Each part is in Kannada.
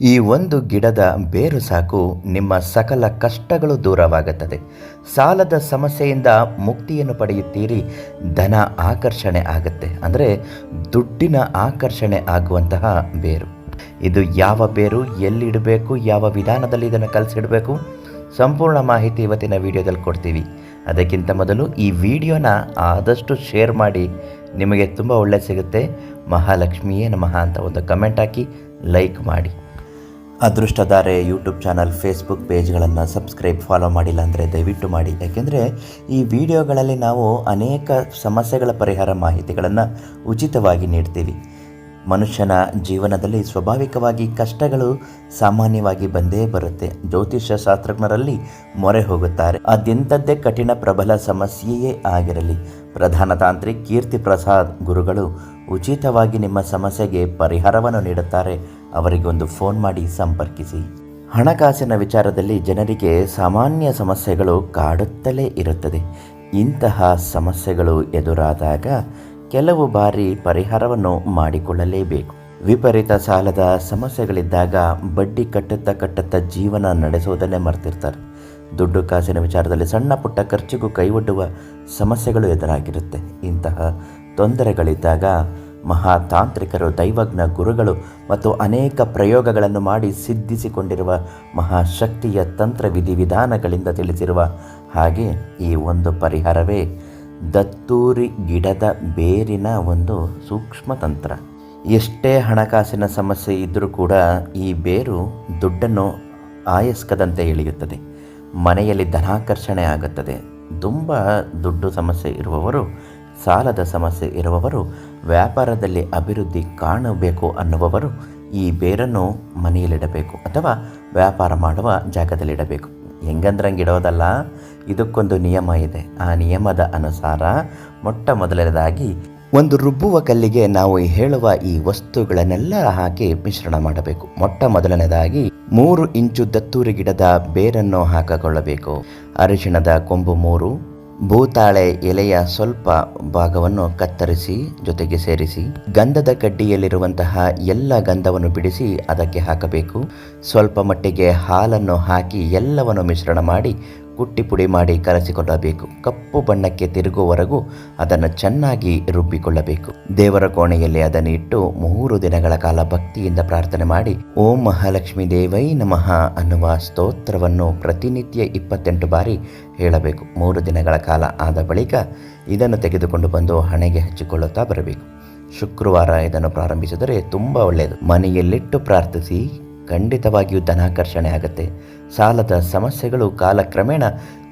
ಈ ಒಂದು ಗಿಡದ ಬೇರು ಸಾಕು ನಿಮ್ಮ ಸಕಲ ಕಷ್ಟಗಳು ದೂರವಾಗುತ್ತದೆ. ಸಾಲದ ಸಮಸ್ಯೆಯಿಂದ ಮುಕ್ತಿಯನ್ನು ಪಡೆಯುತ್ತೀರಿ. ಧನ ಆಕರ್ಷಣೆ ಆಗುತ್ತೆ. ಅಂದರೆ ದುಡ್ಡಿನ ಆಕರ್ಷಣೆ ಆಗುವಂತಹ ಬೇರು. ಇದು ಯಾವ ಬೇರು, ಎಲ್ಲಿಡಬೇಕು, ಯಾವ ವಿಧಾನದಲ್ಲಿ ಇದನ್ನು ಕಲಿಸಿಡಬೇಕು? ಸಂಪೂರ್ಣ ಮಾಹಿತಿ ಇವತ್ತಿನ ವಿಡಿಯೋದಲ್ಲಿ ಕೊಡ್ತೀವಿ. ಅದಕ್ಕಿಂತ ಮೊದಲು ಈ ವಿಡಿಯೋನ ಆದಷ್ಟು ಶೇರ್ ಮಾಡಿ. ನಿಮಗೆ ತುಂಬ ಒಳ್ಳೆ ಸಿಗುತ್ತೆ. ಮಹಾಲಕ್ಷ್ಮಿಯೇ ನಮಃ ಅಂತ ಒಂದು ಕಮೆಂಟ್ ಹಾಕಿ, ಲೈಕ್ ಮಾಡಿ. ಅದೃಷ್ಟಧಾರೆ ಯೂಟ್ಯೂಬ್ ಚಾನಲ್ ಫೇಸ್ಬುಕ್ ಪೇಜ್ಗಳನ್ನು ಸಬ್ಸ್ಕ್ರೈಬ್ ಫಾಲೋ ಮಾಡಿಲ್ಲ ಅಂದರೆ ದಯವಿಟ್ಟು ಮಾಡಿ. ಯಾಕೆಂದರೆ ಈ ವಿಡಿಯೋಗಳಲ್ಲಿ ನಾವು ಅನೇಕ ಸಮಸ್ಯೆಗಳ ಪರಿಹಾರ ಮಾಹಿತಿಗಳನ್ನು ಉಚಿತವಾಗಿ ನೀಡ್ತೀವಿ. ಮನುಷ್ಯನ ಜೀವನದಲ್ಲಿ ಸ್ವಾಭಾವಿಕವಾಗಿ ಕಷ್ಟಗಳು ಸಾಮಾನ್ಯವಾಗಿ ಬಂದೇ ಬರುತ್ತೆ. ಜ್ಯೋತಿಷ್ಯ ಶಾಸ್ತ್ರಜ್ಞರಲ್ಲಿ ಮೊರೆ ಹೋಗುತ್ತಾರೆ. ಅದೆಂಥದ್ದೇ ಕಠಿಣ ಪ್ರಬಲ ಸಮಸ್ಯೆಯೇ ಆಗಿರಲಿ. ಪ್ರಧಾನ ತಾಂತ್ರಿಕ್ ಕೀರ್ತಿ ಪ್ರಸಾದ್ ಗುರುಗಳು ಉಚಿತವಾಗಿ ನಿಮ್ಮ ಸಮಸ್ಯೆಗೆ ಪರಿಹಾರವನ್ನು ನೀಡುತ್ತಾರೆ. ಅವರಿಗೊಂದು ಫೋನ್ ಮಾಡಿ ಸಂಪರ್ಕಿಸಿ. ಹಣಕಾಸಿನ ವಿಚಾರದಲ್ಲಿ ಜನರಿಗೆ ಸಾಮಾನ್ಯ ಸಮಸ್ಯೆಗಳು ಕಾಡುತ್ತಲೇ ಇರುತ್ತದೆ. ಇಂತಹ ಸಮಸ್ಯೆಗಳು ಎದುರಾದಾಗ ಕೆಲವು ಬಾರಿ ಪರಿಹಾರವನ್ನು ಮಾಡಿಕೊಳ್ಳಲೇಬೇಕು. ವಿಪರೀತ ಸಾಲದ ಸಮಸ್ಯೆಗಳಿದ್ದಾಗ ಬಡ್ಡಿ ಕಟ್ಟುತ್ತ ಕಟ್ಟುತ್ತ ಜೀವನ ನಡೆಸುವುದನ್ನೇ ಮರ್ತಿರ್ತಾರೆ. ದುಡ್ಡು ಕಾಸಿನ ವಿಚಾರದಲ್ಲಿ ಸಣ್ಣ ಪುಟ್ಟ ಖರ್ಚಿಗೂ ಕೈಒಡ್ಡುವ ಸಮಸ್ಯೆಗಳು ಎದುರಾಗಿರುತ್ತೆ. ಇಂತಹ ತೊಂದರೆಗಳಿದ್ದಾಗ ಮಹಾತಾಂತ್ರಿಕರು, ದೈವಜ್ಞ ಗುರುಗಳು ಮತ್ತು ಅನೇಕ ಪ್ರಯೋಗಗಳನ್ನು ಮಾಡಿ ಸಿದ್ಧಿಸಿಕೊಂಡಿರುವ ಮಹಾಶಕ್ತಿಯ ತಂತ್ರ ವಿಧಿವಿಧಾನಗಳಿಂದ ತಿಳಿಸಿರುವ ಹಾಗೆ ಈ ಒಂದು ಪರಿಹಾರವೇ ದತ್ತೂರಿ ಗಿಡದ ಬೇರಿನ ಒಂದು ಸೂಕ್ಷ್ಮ ತಂತ್ರ. ಎಷ್ಟೇ ಹಣಕಾಸಿನ ಸಮಸ್ಯೆ ಇದ್ದರೂ ಕೂಡ ಈ ಬೇರು ದುಡ್ಡನ್ನು ಆಯಸ್ಕದಂತೆ ಇಳಿಯುತ್ತದೆ ಮನೆಯಲ್ಲಿ ಧನಾಕರ್ಷಣೆ ಆಗುತ್ತದೆ. ತುಂಬ ದುಡ್ಡು ಸಮಸ್ಯೆ ಇರುವವರು, ಸಾಲದ ಸಮಸ್ಯೆ ಇರುವವರು ವ್ಯಾಪಾರದಲ್ಲಿ ಅಭಿವೃದ್ಧಿ ಕಾಣಬೇಕು ಅನ್ನುವವರು ಈ ಬೇರನ್ನು ಮನೆಯಲ್ಲಿಡಬೇಕು ಅಥವಾ ವ್ಯಾಪಾರ ಮಾಡುವ ಜಾಗದಲ್ಲಿಡಬೇಕು. ಹೆಂಗಂದ್ರಂಗಿಡೋದಲ್ಲ ಇದಕ್ಕೊಂದು ನಿಯಮ ಇದೆ. ಆ ನಿಯಮದ ಅನುಸಾರ ಮೊಟ್ಟ ಮೊದಲನೇದಾಗಿ ಒಂದು ರುಬ್ಬುವ ಕಲ್ಲಿಗೆ ನಾವು ಹೇಳುವ ಈ ವಸ್ತುಗಳನ್ನೆಲ್ಲ ಹಾಕಿ ಮಿಶ್ರಣ ಮಾಡಬೇಕು. ಮೊಟ್ಟ ಮೊದಲನೇದಾಗಿ ಮೂರು ಇಂಚು ದತ್ತೂರಿ ಗಿಡದ ಬೇರನ್ನು ಹಾಕಿಕೊಳ್ಳಬೇಕು ಅರಿಶಿಣದ ಕೊಂಬು ಮೂರು ಭೂತಾಳೆ ಎಲೆಯ ಸ್ವಲ್ಪ ಭಾಗವನ್ನು ಕತ್ತರಿಸಿ ಜೊತೆಗೆ ಸೇರಿಸಿ, ಗಂಧದ ಕಡ್ಡಿಯಲ್ಲಿರುವಂತಹ ಎಲ್ಲ ಗಂಧವನ್ನು ಬಿಡಿಸಿ ಅದಕ್ಕೆ ಹಾಕಬೇಕು. ಸ್ವಲ್ಪ ಮಟ್ಟಿಗೆ ಹಾಲನ್ನು ಹಾಕಿ ಎಲ್ಲವನ್ನು ಮಿಶ್ರಣ ಮಾಡಿ ಕುಟ್ಟಿ ಪುಡಿ ಮಾಡಿ ಕಲಸಿಕೊಳ್ಳಬೇಕು. ಕಪ್ಪು ಬಣ್ಣಕ್ಕೆ ತಿರುಗುವವರೆಗೂ ಅದನ್ನು ಚೆನ್ನಾಗಿ ರುಬ್ಬಿಕೊಳ್ಳಬೇಕು. ದೇವರ ಕೋಣೆಯಲ್ಲಿ ಅದನ್ನು ಇಟ್ಟು ಮೂರು ದಿನಗಳ ಕಾಲ ಭಕ್ತಿಯಿಂದ ಪ್ರಾರ್ಥನೆ ಮಾಡಿ, ಓಂ ಮಹಾಲಕ್ಷ್ಮಿ ದೇವೈ ನಮಃ ಅನ್ನುವ ಸ್ತೋತ್ರವನ್ನು ಪ್ರತಿನಿತ್ಯ ಇಪ್ಪತ್ತೆಂಟು ಬಾರಿ ಹೇಳಬೇಕು. ಮೂರು ದಿನಗಳ ಕಾಲ ಆದ ಬಳಿಕ ಇದನ್ನು ತೆಗೆದುಕೊಂಡು ಬಂದು ಹಣೆಗೆ ಹಚ್ಚಿಕೊಳ್ಳುತ್ತಾ ಬರಬೇಕು. ಶುಕ್ರವಾರ ಇದನ್ನು ಪ್ರಾರಂಭಿಸಿದರೆ ತುಂಬ ಒಳ್ಳೆಯದು. ಮನೆಯಲ್ಲಿಟ್ಟು ಪ್ರಾರ್ಥಿಸಿ. ಖಂಡಿತವಾಗಿಯೂ ಧನಾಕರ್ಷಣೆ ಆಗುತ್ತೆ. ಸಾಲದ ಸಮಸ್ಯೆಗಳು ಕಾಲಕ್ರಮೇಣ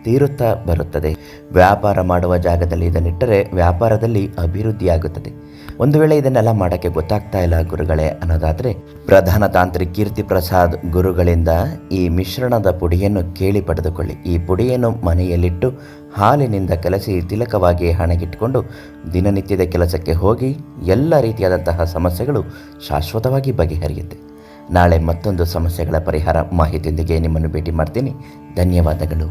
ತೀರುತ್ತಾ ಬರುತ್ತದೆ. ವ್ಯಾಪಾರ ಮಾಡುವ ಜಾಗದಲ್ಲಿ ಇದನ್ನಿಟ್ಟರೆ ವ್ಯಾಪಾರದಲ್ಲಿ ಅಭಿವೃದ್ಧಿಯಾಗುತ್ತದೆ ಒಂದು ವೇಳೆ ಇದನ್ನೆಲ್ಲ ಮಾಡೋಕ್ಕೆ ಗೊತ್ತಾಗ್ತಾ ಇಲ್ಲ ಗುರುಗಳೇ ಅನ್ನೋದಾದರೆ, ಪ್ರಧಾನ ತಾಂತ್ರಿಕ್ ಕೀರ್ತಿ ಪ್ರಸಾದ್ ಗುರುಗಳಿಂದ ಈ ಮಿಶ್ರಣದ ಪುಡಿಯನ್ನು ಕೇಳಿ ಪಡೆದುಕೊಳ್ಳಿ. ಈ ಪುಡಿಯನ್ನು ಮನೆಯಲ್ಲಿಟ್ಟು ಹಾಲಿನಿಂದ ಕಲಸಿ ತಿಲಕವಾಗಿ ಹಣಗಿಟ್ಟುಕೊಂಡು ದಿನನಿತ್ಯದ ಕೆಲಸಕ್ಕೆ ಹೋಗಿ ಎಲ್ಲ ರೀತಿಯಾದಂತಹ ಸಮಸ್ಯೆಗಳು ಶಾಶ್ವತವಾಗಿ ಬಗೆಹರಿಯುತ್ತೆ. ನಾಳೆ ಮತ್ತೊಂದು ಸಮಸ್ಯೆಗಳ ಪರಿಹಾರ ಮಾಹಿತಿಯೊಂದಿಗೆ ನಿಮ್ಮನ್ನು ಭೇಟಿ ಮಾಡ್ತೀನಿ. ಧನ್ಯವಾದಗಳು.